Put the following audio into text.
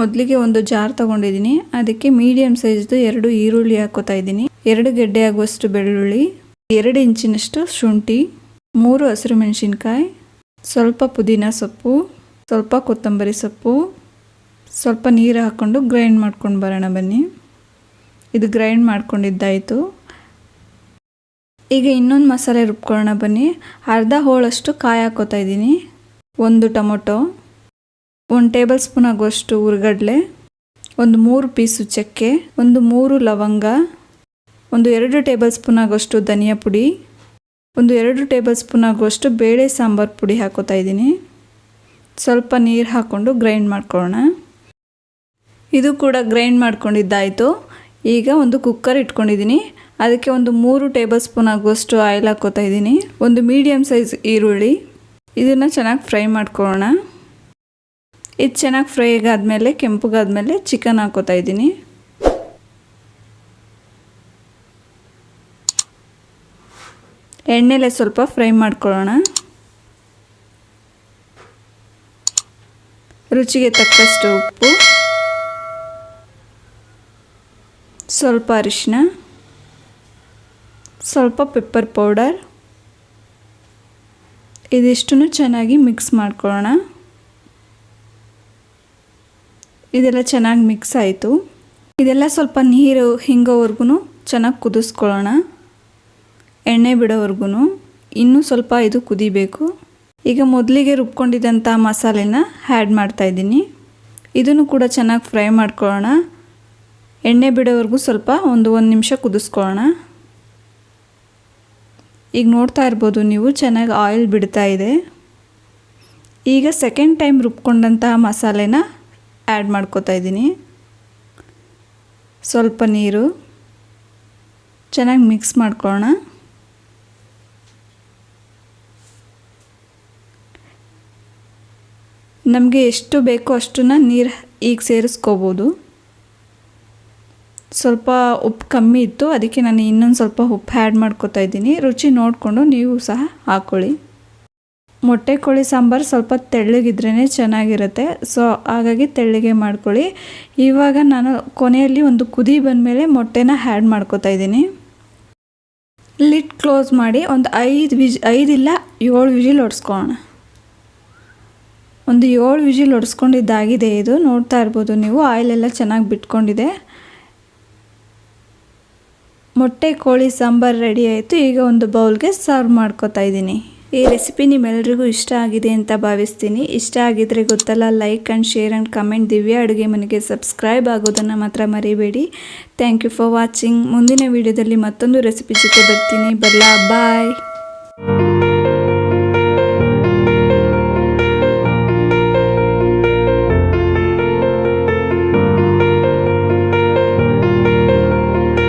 ಮೊದಲಿಗೆ ಒಂದು ಜಾರ್ ತಗೊಂಡಿದ್ದೀನಿ. ಅದಕ್ಕೆ ಮೀಡಿಯಂ ಸೈಜ್ದು ಎರಡು ಈರುಳ್ಳಿ ಹಾಕೋತಾ ಇದ್ದೀನಿ. ಎರಡು ಗೆಡ್ಡೆ ಆಗುವಷ್ಟು ಬೆಳ್ಳುಳ್ಳಿ, ಎರಡು ಇಂಚಿನಷ್ಟು ಶುಂಠಿ, ಮೂರು ಹಸಿರು ಮೆಣಸಿನ್ಕಾಯಿ, ಸ್ವಲ್ಪ ಪುದೀನ ಸೊಪ್ಪು, ಸ್ವಲ್ಪ ಕೊತ್ತಂಬರಿ ಸೊಪ್ಪು, ಸ್ವಲ್ಪ ನೀರು ಹಾಕ್ಕೊಂಡು ಗ್ರೈಂಡ್ ಮಾಡ್ಕೊಂಡು ಬರೋಣ ಬನ್ನಿ. ಇದು ಗ್ರೈಂಡ್ ಮಾಡ್ಕೊಂಡಿದ್ದಾಯಿತು. ಈಗ ಇನ್ನೊಂದು ಮಸಾಲೆ ರುಬ್ಕೊಳ್ಳೋಣ ಬನ್ನಿ. ಅರ್ಧ ಹೋಳಷ್ಟು ಕಾಯಿ ಹಾಕೋತಾ ಇದ್ದೀನಿ. ಒಂದು ಟೊಮೊಟೊ ಒಂದು ಟೇಬಲ್ ಸ್ಪೂನ್ ಆಗುವಷ್ಟು ಉರ್ಗಡ್ಲೆ, ಒಂದು ಮೂರು ಪೀಸು ಚಕ್ಕೆ, ಒಂದು ಮೂರು ಲವಂಗ, ಒಂದು ಎರಡು ಟೇಬಲ್ ಸ್ಪೂನ್ ಆಗುವಷ್ಟು ಧನಿಯಾ ಪುಡಿ, ಒಂದು ಎರಡು ಟೇಬಲ್ ಸ್ಪೂನ್ ಆಗುವಷ್ಟು ಬೇಳೆ ಸಾಂಬಾರು ಪುಡಿ ಹಾಕೋತಾ ಇದ್ದೀನಿ. ಸ್ವಲ್ಪ ನೀರು ಹಾಕ್ಕೊಂಡು ಗ್ರೈಂಡ್ ಮಾಡ್ಕೊಳ್ಳೋಣ. ಇದು ಕೂಡ ಗ್ರೈಂಡ್ ಮಾಡ್ಕೊಂಡಿದ್ದಾಯಿತು. ಈಗ ಒಂದು ಕುಕ್ಕರ್ ಇಟ್ಕೊಂಡಿದ್ದೀನಿ. ಅದಕ್ಕೆ ಒಂದು ಮೂರು ಟೇಬಲ್ ಸ್ಪೂನ್ ಆಗುವಷ್ಟು ಆಯಿಲ್ ಹಾಕೋತಾ ಇದ್ದೀನಿ. ಒಂದು ಮೀಡಿಯಮ್ ಸೈಜ್ ಈರುಳ್ಳಿ. ಇದನ್ನು ಚೆನ್ನಾಗಿ ಫ್ರೈ ಮಾಡ್ಕೊಳ್ಳೋಣ. ಇದು ಚೆನ್ನಾಗಿ ಫ್ರೈ ಆಗಾದಮೇಲೆ, ಕೆಂಪಗಾದ್ಮೇಲೆ ಚಿಕನ್ ಹಾಕೋತಾ ಇದ್ದೀನಿ. ಎಣ್ಣೆಲೆ ಸ್ವಲ್ಪ ಫ್ರೈ ಮಾಡ್ಕೊಳ್ಳೋಣ. ರುಚಿಗೆ ತಕ್ಕಷ್ಟು ಉಪ್ಪು. ಸ್ವಲ್ಪ ಅರಿಶಿನ ಸ್ವಲ್ಪ ಪೆಪ್ಪರ್ ಪೌಡರ್ ಇದಿಷ್ಟನ್ನು ಚೆನ್ನಾಗಿ ಮಿಕ್ಸ್ ಮಾಡ್ಕೊಳ್ಳೋಣ. ಇದೆಲ್ಲ ಚೆನ್ನಾಗಿ ಮಿಕ್ಸ್ ಆಯಿತು. ಇದೆಲ್ಲ ಸ್ವಲ್ಪ ನೀರು ಹಿಂಗೋವರೆಗೂ ಚೆನ್ನಾಗಿ ಕುದಿಸ್ಕೊಳ್ಳೋಣ. ಎಣ್ಣೆ ಬಿಡೋವರೆಗೂ ಇನ್ನೂ ಸ್ವಲ್ಪ ಇದು ಕುದಿಬೇಕು. ಈಗ ಮೊದಲಿಗೆ ರುಬ್ಕೊಂಡಿದ್ದಂಥ ಮಸಾಲೆನ ಆ್ಯಡ್ ಮಾಡ್ತಾಯಿದ್ದೀನಿ ಇದನ್ನು ಕೂಡ ಚೆನ್ನಾಗಿ ಫ್ರೈ ಮಾಡ್ಕೊಳ್ಳೋಣ. ಎಣ್ಣೆ ಬಿಡೋವರೆಗೂ ಸ್ವಲ್ಪ ಒಂದು ಒಂದು ನಿಮಿಷ ಕುದಿಸ್ಕೊಳ್ಳೋಣ. ಈಗ ನೋಡ್ತಾ ಇರ್ಬೋದು ನೀವು ಚೆನ್ನಾಗಿ ಆಯಿಲ್ ಬಿಡ್ತಾ ಇದೆ. ಈಗ ಸೆಕೆಂಡ್ ಟೈಮ್ ರುಬ್ಕೊಂಡಂತಹ ಮಸಾಲೆನ ಆ್ಯಡ್ ಮಾಡ್ಕೋತಾ ಇದ್ದೀನಿ. ಸ್ವಲ್ಪ ನೀರು. ಚೆನ್ನಾಗಿ ಮಿಕ್ಸ್ ಮಾಡ್ಕೊಳ್ಳೋಣ ನಮಗೆ ಎಷ್ಟು ಬೇಕೋ ಅಷ್ಟನ್ನು ನೀರು ಈಗ ಸೇರಿಸ್ಕೋಬೋದು. ಸ್ವಲ್ಪ ಉಪ್ಪು ಕಮ್ಮಿ ಇತ್ತು, ಅದಕ್ಕೆ ನಾನು ಇನ್ನೊಂದು ಸ್ವಲ್ಪ ಉಪ್ಪು ಆ್ಯಡ್ ಮಾಡ್ಕೋತಾ ಇದ್ದೀನಿ. ರುಚಿ ನೋಡಿಕೊಂಡು ನೀವು ಸಹ ಹಾಕ್ಕೊಳ್ಳಿ ಮೊಟ್ಟೆ, ಕೋಳಿ, ಸಾಂಬಾರು ಸ್ವಲ್ಪ ತೆಳ್ಳಗಿದ್ರೇ ಚೆನ್ನಾಗಿರುತ್ತೆ. ಸೊ, ಹಾಗಾಗಿ ತೆಳ್ಳಗೆ ಮಾಡ್ಕೊಳ್ಳಿ. ಇವಾಗ ನಾನು ಕೊನೆಯಲ್ಲಿ ಒಂದು ಕುದಿ ಬಂದಮೇಲೆ ಮೊಟ್ಟೆನ ಆ್ಯಡ್ ಮಾಡ್ಕೋತಾ ಇದ್ದೀನಿ. ಲಿಟ್ ಕ್ಲೋಸ್ ಮಾಡಿ ಒಂದು ಐದು ವಿಜ್ ಐದಿಲ್ಲ ಏಳು ವಿಜಿಲ್ ಹೊಡ್ಸ್ಕೊಳ್ಳೋಣ ಒಂದು ಏಳು ವಿಜಿಲ್ ಹೊಡ್ಸ್ಕೊಂಡಿದ್ದಾಗಿದೆ ಇದು. ನೋಡ್ತಾ ಇರ್ಬೋದು ನೀವು ಆಯಿಲೆಲ್ಲ ಚೆನ್ನಾಗಿ ಬಿಟ್ಕೊಂಡಿದೆ. ಮೊಟ್ಟೆ, ಕೋಳಿ, ಸಾಂಬಾರು ರೆಡಿ ಆಯಿತು. ಈಗ ಒಂದು ಬೌಲ್ಗೆ ಸರ್ವ್ ಮಾಡ್ಕೋತಾ ಇದ್ದೀನಿ. ಈ ರೆಸಿಪಿ ನಿಮ್ಮೆಲ್ರಿಗೂ ಇಷ್ಟ ಆಗಿದೆ ಅಂತ ಭಾವಿಸ್ತೀನಿ. ಇಷ್ಟ ಆಗಿದ್ರೆ ಗೊತ್ತಲ್ಲ like and share and comment Divya ಅಡುಗೆ ಮನೆಗೆ ಸಬ್ಸ್ಕ್ರೈಬ್ ಆಗೋದನ್ನು ಮಾತ್ರ ಮರಿಬೇಡಿ. ಥ್ಯಾಂಕ್ ಯು ಫಾರ್ ವಾಚಿಂಗ್ ಮುಂದಿನ ವಿಡಿಯೋದಲ್ಲಿ ಮತ್ತೊಂದು ರೆಸಿಪಿ ಜೊತೆ ಬರ್ತೀನಿ. ಬರಲಾ ಬಾಯ್